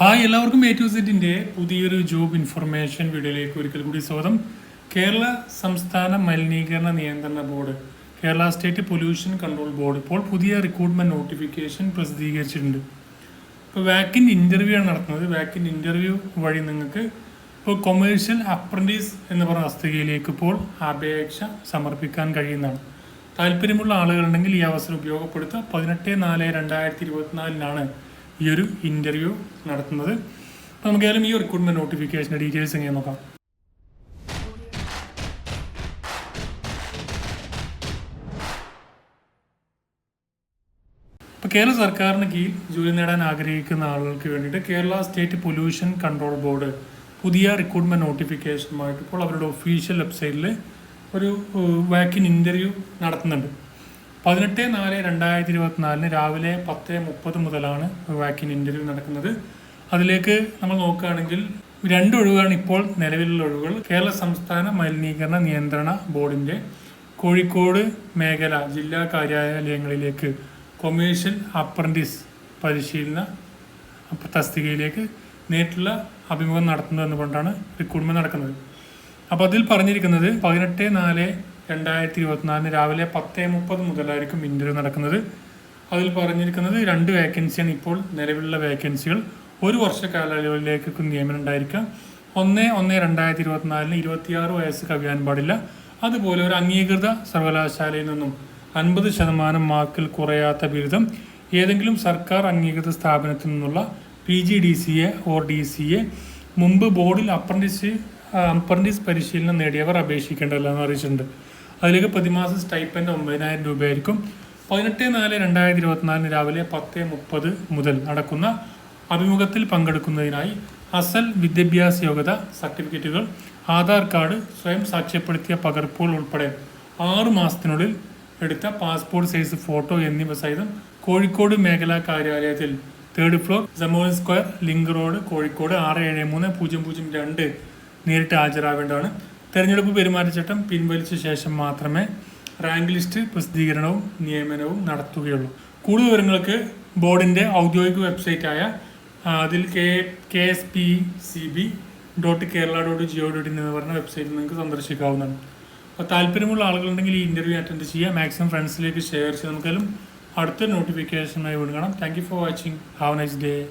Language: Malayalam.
ഹായ് എല്ലാവർക്കും എ ടു സെറ്റിന്റെ പുതിയൊരു ജോബ് ഇൻഫർമേഷൻ വീഡിയോയിലേക്ക് ഒരിക്കൽ കൂടി സ്വാഗതം. കേരള സംസ്ഥാന മലിനീകരണ നിയന്ത്രണ board Kerala state pollution control board ഇപ്പോൾ പുതിയ റിക്രൂട്ട്മെന്റ് നോട്ടിഫിക്കേഷൻ പ്രസിദ്ധീകരിച്ചിട്ടുണ്ട്. ഇപ്പോൾ വാക്കിൻ ഇന്റർവ്യൂ ആണ് നടത്തുന്നത്. വാക്കിൻ ഇന്റർവ്യൂ വഴി നിങ്ങൾക്ക് ഇപ്പോൾ കൊമേഴ്ഷ്യൽ അപ്രന്റീസ് എന്ന് പറഞ്ഞ തസ്തികയിലേക്ക് ഇപ്പോൾ അപേക്ഷ സമർപ്പിക്കാൻ കഴിയുന്നതാണ്. താല്പര്യമുള്ള ആളുകളുണ്ടെങ്കിൽ ഈ അവസരം ഉപയോഗപ്പെടുത്തുക. പതിനെട്ട് നാല് രണ്ടായിരത്തി ഇരുപത്തിനാലിനാണ് ഈ ഒരു ഇന്റർവ്യൂ നടത്തുന്നത്. നമുക്ക് ഏതായാലും ഈ റിക്രൂട്ട്മെന്റ് നോട്ടിഫിക്കേഷന്റെ ഡീറ്റെയിൽസ് എങ്ങനെ നോക്കാം. ഇപ്പോൾ കേരള സർക്കാരിന് കീഴിൽ ജോലി നേടാൻ ആഗ്രഹിക്കുന്ന ആളുകൾക്ക് വേണ്ടിയിട്ട് Kerala state pollution control board പുതിയ റിക്രൂട്ട്മെന്റ് നോട്ടിഫിക്കേഷനുമായിട്ട് ഇപ്പോൾ അവരുടെ ഒഫീഷ്യൽ വെബ്സൈറ്റിൽ ഒരു വാക്കിൻ ഇന്റർവ്യൂ നടത്തുന്നുണ്ട്. പതിനെട്ട് നാല് രണ്ടായിരത്തി ഇരുപത്തിനാലിന് രാവിലെ പത്ത് മുപ്പത് മുതലാണ് വാക്സിൻ ഇന്റർവ്യൂ നടക്കുന്നത്. അതിലേക്ക് നമ്മൾ നോക്കുകയാണെങ്കിൽ രണ്ട് ഒഴിവാണ് ഇപ്പോൾ നിലവിലുള്ള ഒഴിവുകൾ. കേരള സംസ്ഥാന മലിനീകരണ നിയന്ത്രണ ബോർഡിന്റെ കോഴിക്കോട് മേഖല ജില്ലാ കാര്യാലയങ്ങളിലേക്ക് കൊമേഴ്ഷ്യൽ അപ്രന്റീസ് പരിശീലന തസ്തികയിലേക്ക് നേരിട്ടുള്ള അഭിമുഖം നടത്തുന്നത് എന്നുകൊണ്ടാണ് റിക്രൂട്ട്മെന്റ് നടക്കുന്നത്. അപ്പോൾ അതിൽ പറഞ്ഞിരിക്കുന്നത് പതിനെട്ട് നാല് രണ്ടായിരത്തി ഇരുപത്തിനാലിന് രാവിലെ പത്ത് മുപ്പത് മുതലായിരിക്കും ഇന്റർവ്യൂ നടക്കുന്നത്. അതിൽ പറഞ്ഞിരിക്കുന്നത് രണ്ട് വേക്കൻസിയാണ് ഇപ്പോൾ നിലവിലുള്ള വേക്കൻസികൾ. ഒരു വർഷ കാലയളവിലേക്ക് നിയമനം ഉണ്ടായിരിക്കാം. ഒന്ന് ഒന്ന് രണ്ടായിരത്തി ഇരുപത്തിനാലിന് ഇരുപത്തിയാറ് വയസ്സ് കവിയാൻ പാടില്ല. അതുപോലെ ഒരു അംഗീകൃത സർവകലാശാലയിൽ നിന്നും അൻപത് ശതമാനം മാർക്കിൽ കുറയാത്ത ബിരുദം ഏതെങ്കിലും സർക്കാർ അംഗീകൃത സ്ഥാപനത്തിൽ നിന്നുള്ള P G D C A or D C A മുമ്പ് ബോർഡിൽ അപ്രന്റീസ് അപ്രന്റീസ് പരിശീലനം നേടിയവർ അപേക്ഷിക്കേണ്ടതല്ല എന്ന് അറിയിച്ചിട്ടുണ്ട്. അതിലേക്ക് പ്രതിമാസ സ്റ്റൈപ്പന്റ് ഒമ്പതിനായിരം രൂപയായിരിക്കും. പതിനെട്ട് നാല് രണ്ടായിരത്തി ഇരുപത്തിനാലിന് രാവിലെ പത്ത് മുപ്പത് മുതൽ നടക്കുന്ന അഭിമുഖത്തിൽ പങ്കെടുക്കുന്നതിനായി അസൽ വിദ്യാഭ്യാസ യോഗ്യത സർട്ടിഫിക്കറ്റുകൾ ആധാർ കാർഡ് സ്വയം സാക്ഷ്യപ്പെടുത്തിയ പകർപ്പുകൾ ഉൾപ്പെടെ ആറു മാസത്തിനുള്ളിൽ എടുത്ത പാസ്പോർട്ട് സൈസ് ഫോട്ടോ എന്നിവ സഹിതം കോഴിക്കോട് മേഖലാ കാര്യാലയത്തിൽ third floor Jamon square link road Kozhikode ആറ് ഏഴ് മൂന്ന് പൂജ്യം പൂജ്യം രണ്ട് നേരിട്ട് ഹാജരാവേണ്ടതാണ് തെരഞ്ഞെടുപ്പ് പെരുമാറ്റച്ചട്ടം പിൻവലിച്ച ശേഷം മാത്രമേ റാങ്ക് ലിസ്റ്റ് പ്രസിദ്ധീകരണവും നിയമനവും നടത്തുകയുള്ളൂ. കൂടുതൽ വിവരങ്ങൾക്ക് ബോർഡിന്റെ ഔദ്യോഗിക വെബ്സൈറ്റായ അതിൽ K K S P C B dot Kerala dot gov dot in എന്ന് പറഞ്ഞ വെബ്സൈറ്റിൽ നിങ്ങൾക്ക് സന്ദർശിക്കാവുന്നതാണ്. അപ്പോൾ താല്പര്യമുള്ള ആളുകളുണ്ടെങ്കിൽ ഈ ഇന്റർവ്യൂ അറ്റൻഡ് ചെയ്യുക. മാക്സിമം ഫ്രണ്ട്സിലേക്ക് ഷെയർ ചെയ്ത് നമുക്കെല്ലാം അടുത്ത നോട്ടിഫിക്കേഷനായി വീണ്ടും thank you for watching. Have nice day.